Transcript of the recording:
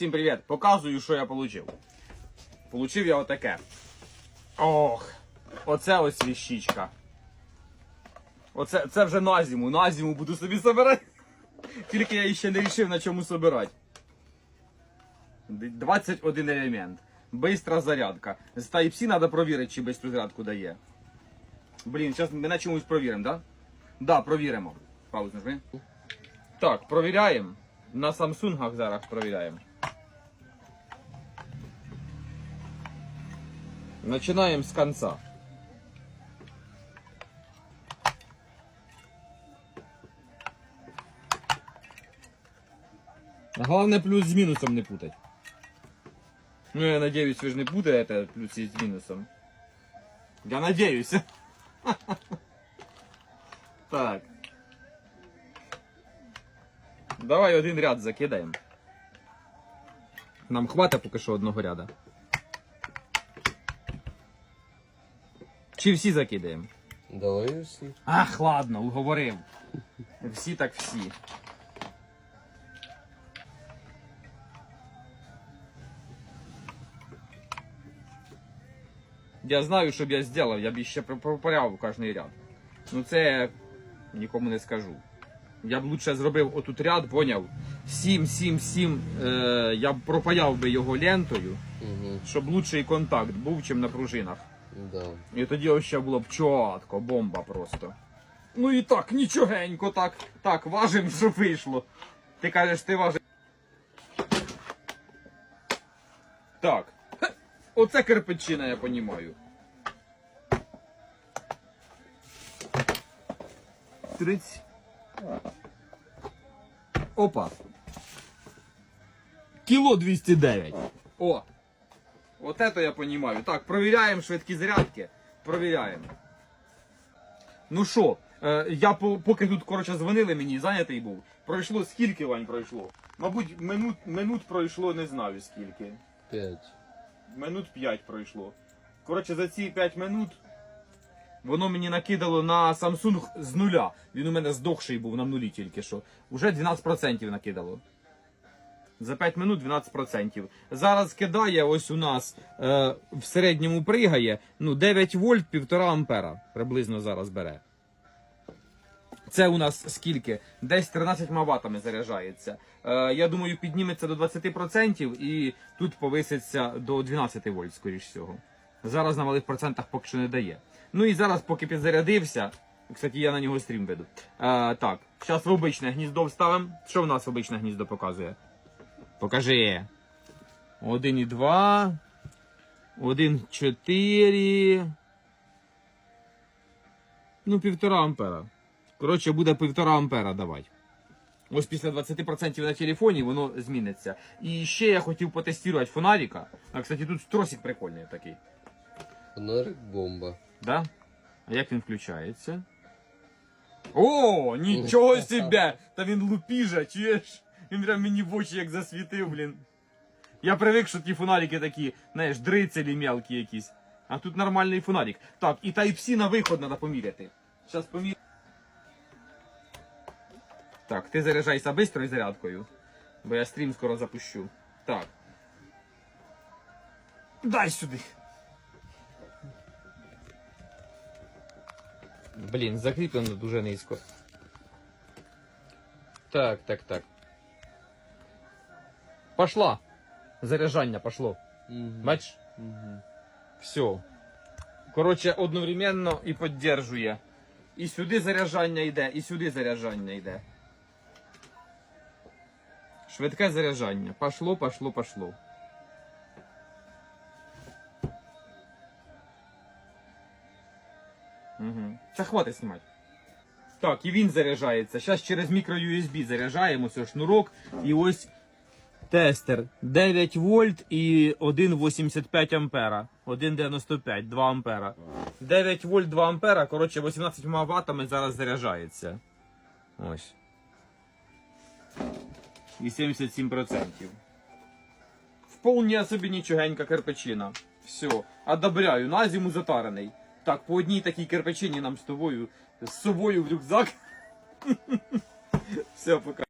Всім привіт! Показую, що я отримав. Получив я отаке. Ох! Оце ось віщичка. Оце це вже на зиму. На зиму буду собі собирати. Тільки я ще не вирішив на чому собирати. 21 елемент. Бистра зарядка. З Type-C треба провірити, чи бистру зарядку дає. Блін, зараз ми на чомусь провіримо, так? Да? Да, провіримо. Паузу нажми. Так, провіряємо. На Samsung зараз провіряємо. Починаємо з кінця. Головне плюс з мінусом не путать. Ну, я надеюсь, вы же не путаете плюс с минусом. Я надеюсь. Так. Давай один ряд закидаємо. Нам хватить поки що одного ряда. Чи всі закидаємо? Давай всі. Ах, ладно, уговорив. Всі так всі. Я знаю, що б я зробив, я б ще пропаряв кожний ряд. Ну це нікому не скажу. Я б лучше зробив отут ряд, поняв? 7, 7, 7, е, я б пропаяв би його лентою, Угу. щоб лучший контакт був, чим на пружинах. Да. І тоді ще було б чітко, бомба просто. Ну і так, нічогенько, так. Так, важим, що вийшло. Ти кажеш, ти важиш. Так. Хе, Оце кирпичина, я понімаю. 30. Опа. Кіло 209. О! Вот это я понимаю. Так, провіряємо швидкі зарядки. Провіряємо. Ну що, е, я по- поки тут коротше дзвонили мені, зайнятий був. Пройшло скільки Вань пройшло? Мабуть, минут, минут пройшло, не знаю скільки. П'ять. Минут 5 пройшло. Коротше, за ці 5 минут воно мені накидало на Samsung з нуля. Він у мене здохший був на нулі тільки що. Уже 12% накидало. За 5 минут 12%. Зараз кидає ось у нас е, в середньому пригає ну, 9 вольт 1,5 ампера приблизно зараз бере. Це у нас скільки? Десь 13 ваттами заряджається. Е, я думаю, підніметься до 20% і тут повиситься до 12 вольт, скоріш всього. Зараз на малих процентах поки що не дає. Ну і зараз, поки підзарядився, кстати, я на нього стрім веду. Е, так, зараз в обичне гніздо вставимо. Що в нас обичне гніздо показує? Покажи. 1,2. 1,4. Ну, півтора ампера. Коротше, буде півтора ампера давати. Ось після 20% на телефоні воно зміниться. І ще я хотів потестувати фонарика. А, кстати, тут тросик прикольний такий. Фонарик бомба. Да? А як він включається? О, нічого себе! Та він лупіжа, чуєш? Він прям мені в очі як засвітив, блін. Я привик, що ті фонарики такі, знаєш, дрицелі мелкі якісь. А тут нормальний фонарик. Так, і Type-C на виход треба поміряти. Зараз помір... Так, ти заряджайся бистрою зарядкою, бо я стрім скоро запущу. Так. Дай сюди. Блін, закріплено дуже низько. Так, так, так. Пошла. Заряджання пошло. Угу. Бачиш? Угу. Все. Коротше, одновременно і підтримує. І сюди заряджання йде, і сюди заряджання йде. Швидке заряджання. Пошло, пошло, пошло. Угу. Це хватить знімати. Так, і він заряджається. Зараз через мікро USB заряджаємо ось шнурок. І ось тестер 9 вольт і 1,85 ампера. 1,95, 2 ампера. 9 вольт 2 ампера, коротше 18 ваттами зараз заряджається. Ось. І 77%. Вполне собі нічогенька кирпичина. Все, одобряю, на зиму затарений. Так, по одній такій кирпичині нам з тобою з собою в рюкзак. Все, пока.